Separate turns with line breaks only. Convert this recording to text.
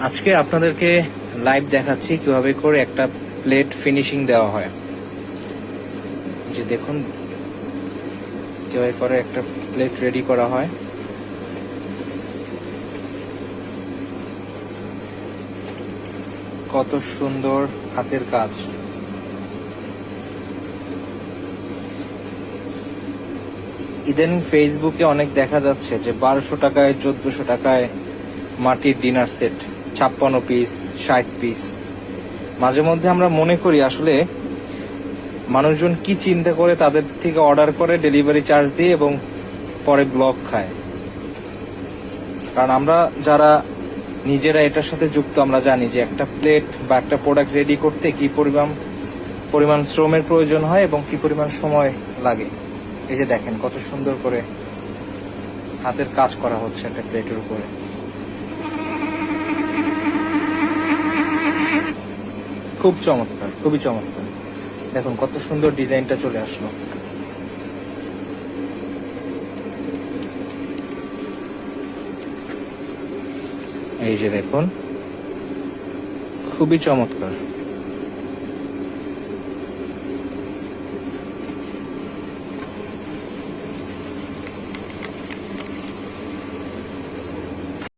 আজকে আপনাদেরকে লাইভ দেখাচ্ছি কীভাবে করে একটা প্লেট ফিনিশিং দেওয়া হয়। যে দেখুন, কীভাবে করে একটা প্লেট রেডি করা হয়। কত সুন্দর হাতের কাজ। ইদানিং ফেসবুকে অনেক দেখা যাচ্ছে যে বারোশো টাকায়, চোদ্দশো টাকায় মাটির ডিনার সেট ছাপ্পান্ন পিস ষাট পিস মাঝে মধ্যে আমরা মনে করি আসলে মানুষজন কি চিন্তা করে তাদের থেকে অর্ডার করে ডেলিভারি চার্জ দিয়ে এবং পরে ব্লক খায়। কারণ আমরা যারা নিজেরা এটার সাথে যুক্ত, আমরা জানি যে একটা প্লেট বা একটা প্রোডাক্ট রেডি করতে কি পরিমাণ পরিমাণ শ্রমের প্রয়োজন হয় এবং কি পরিমাণ সময় লাগে। এই যে দেখেন কত সুন্দর করে হাতের কাজ করা হচ্ছে একটা প্লেটের উপরে। খুব চমৎকার, খুবই চমৎকার। দেখুন, কত সুন্দর ডিজাইনটা চলে আসলো। এই যে দেখুন, খুবই চমৎকার।